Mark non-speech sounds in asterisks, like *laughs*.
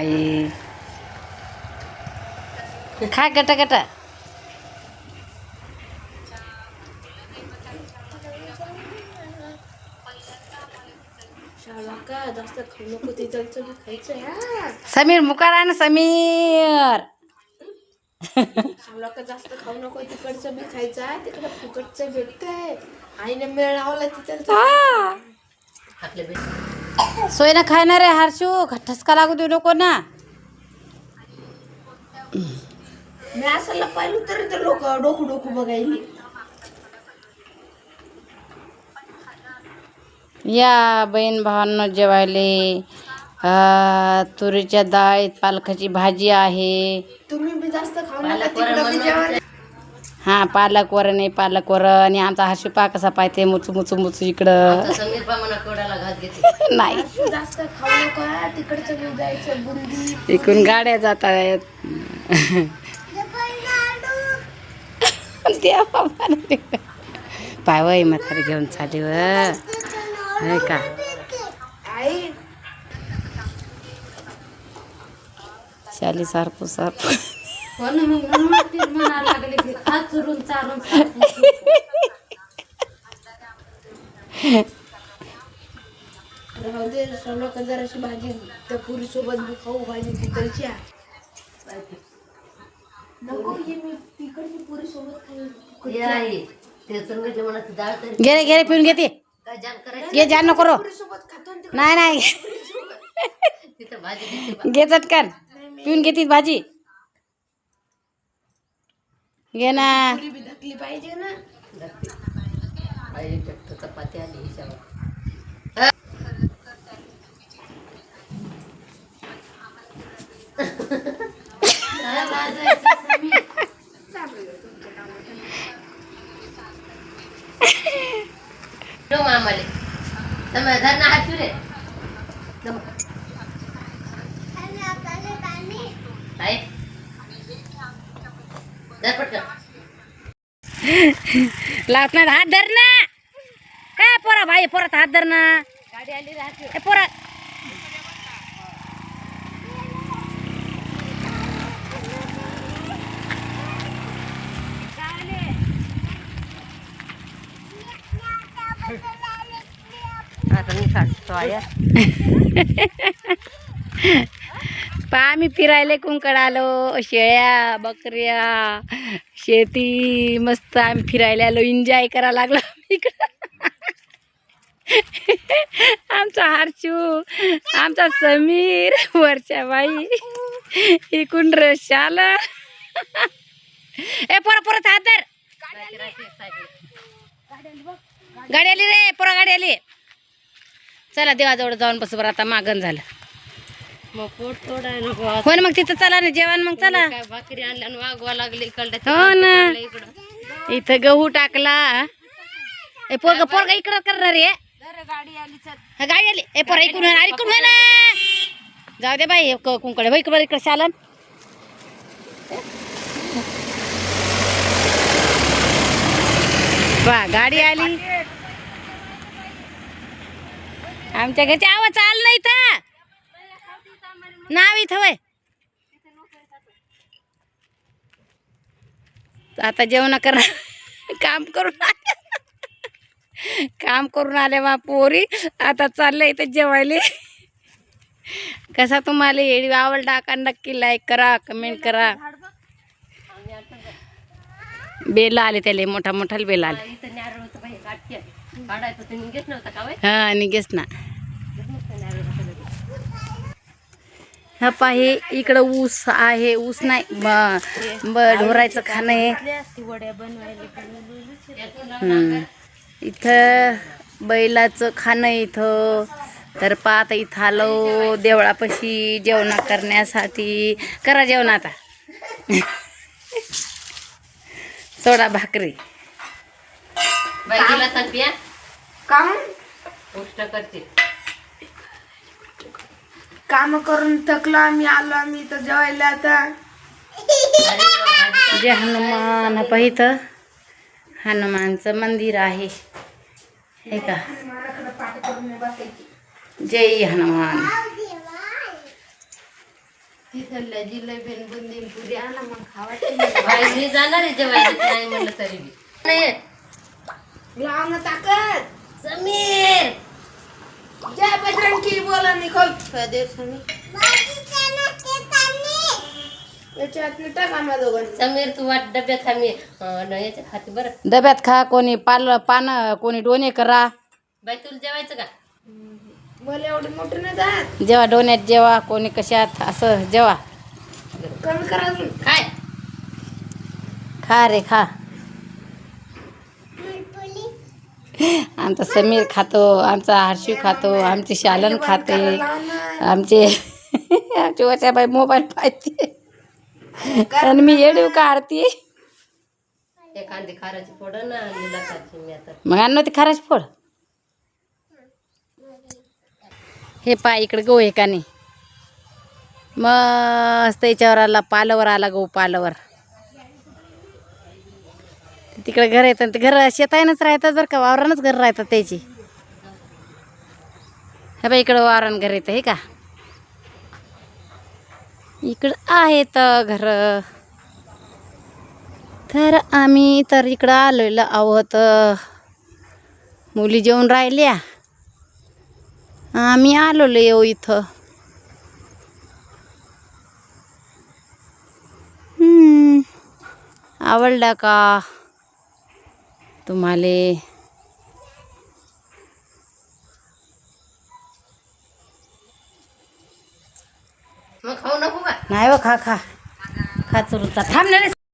आई खा गटा गटा शाळा का जास्त खाऊ नको ते चमचमीत खायचं समीर मुकारा ना समीर. शाळा का जास्त खाऊ नको तिकडचं बी खायचं आहे तिकडं फुकटचं भेटतंय. आईने मेळ लावला तिथं सोयीनं खायणार आहे हर्षू. ठसका लागू देऊ नको ना. मी असं पाहिलं तरी तर लोक डोकू डोकू बघायली. या बहीण भावांनो जेवायले. तुरीच्या डाळीत पालकाची भाजी आहे. तुम्ही बी जास्त खाऊ नका तिकडं बी जेवण हा पालक वरण आहे पालक वरण आणि आमचा हर्षू पा कसा पाहते मुचू मुचू मुचू इकडं. *laughs* नाही. जास्त खाऊ नका तिकडचं बी जायचं बुंदी. इकडून गाड्या जात आहेत देवा बाबा. पाय वय म्हातारी घेऊन चाली व. का? आई. शाली सारखं सारखं. *laughs* राहू दे जराशी भाजी त्या पुरी सोबत बी खाऊ भाजी तिकडची आहे नको ये मी तिकडची पुरी सोबत खाऊ घे रे घे रे पिऊन घेते घे जान नको रो. पुरी सोबत खातो ना नाही नाही. *laughs* घे चटकन. पिऊन घेते भाजी. घे ना पुरी बी धकली पाहिजे ना लावत नाही हात धर ना. काय पोरा भाई पोरात हात धर ना. पोरा *laughs* पा आम्ही फिरायला कुंकड आलो शेळ्या बकऱ्या शेती मस्त आम्ही फिरायला आलो एन्जॉय करायला लागलो इकडं. आमचा हर्षू आमचा समीर वरच्या बाई इकून रशाला ए पोरा परत हात धर. गाडी आली रे पोरा गाडी आली. चला देवाजवळ जाऊन बस बरं आता मागण झालं. मग पोट तोडाय नको हो ना मग तिथं चला ना जेवण मग चला. काय भाकरी आणल्यानं वागवा लागले इकडे. हो ना. इथं गहू टाकला. ए पोरग पोरग इकडं करणार रे. गाडी आली चल हा, गाडी आली. ए पोरा इकडून इकडून ना जाऊ दे बाई क- कुंकडे. बाई इकडे इकडे चालन. वा गाडी आली. आमच्या घरचे आवाज चाल नाही इथं. नाव इथं वय. आता जेवण कर काम करून. काम करून आले बा पोरी. आता चालले इथे जेवायले. कसा तुम्हाला व्हिडिओ आवडला का नक्की लाईक करा कमेंट करा. बेल आले त्याले मोठा मोठा बेल आले. हा निघेच ना. हा पाहे इकडं ऊस आहे ऊस नाही ढोरायचं खाणं आहे. इथं बैलाचं खाणं आहे इथं. तर पाहता इथं आलो देवळापाशी जेवणा करण्यासाठी. करा जेवण आता. सोडा भाकरी. करते. काम करून थकलो आम्ही आलो आम्ही इथं जेवायला आता. जे हनुमान. हा पाही इथं हनुमानचं मंदिर आहे. हे का? जय हनुमान. तिथल्या जिलेबी आणि बुंदी पुरी आणा मग खावा. बाई मी जाणार आहे जेवायला. नाही म्हणलं तरी बी. नाही लाव ना ताकद. समीर! जय बजरंग की बोला निकोल स्वदेश याच्यात टाका माझ्या दोघांचं. समीर तू वाट डब्यात अं, बरं. खा कोणी पाल पानं कोणी डोने करा. बाई तुला जेवायचं का? मला एवढे मोठे नाही जात जेव्हा डोन्यात जेवा कोणी कशात असं जेवा. कमी करा अजून. काय? खा रे खा. आमचा समीर खातो आमचा हर्षू खातो आमची शालन खाते आमचे *laughs* आमची वच्याबाई मोबाईल पाहते. आणि मी येडीव काढते. एखादी खाराची फोड ना मग आणलं ते खराच फोड? हे पाय इकडे गहू नाही? मस्त याच्यावर आला पालावर आला गहू पालावर. तिकडे घर येतात ते घर शेतायनच राहतात बरं का वावरानच घर राहतात त्याची. हे बाई इकडं वावरान घर येतं हे का? इकडं आहेत घर. तर आम्ही तर इकडं आलेलो आहोत. मुली जेवून राहिल्या. आम्ही आलेलो येऊ इथं. आवडला का? तुम्हाला नाही हो खा खा. खा चुरूचा थांब